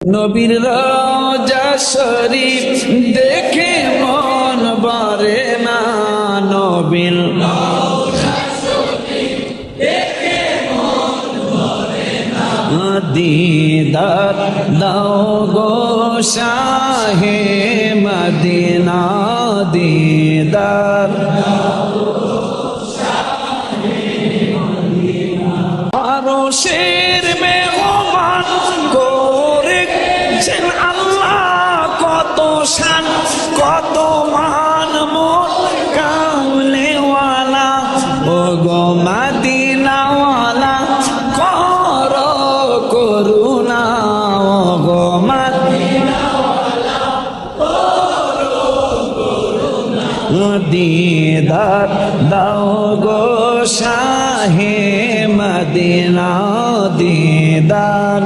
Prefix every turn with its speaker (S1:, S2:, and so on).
S1: নবীর রাজা শরীফ দেখে মন বারে না নবীর দিদার দাও গো শাহে মদিনা দিদার। আরও শের শান কত মান মোর কামলেওয়ালা। ও গো গো দিদার দাও গো শাহে মদিনা দিদার।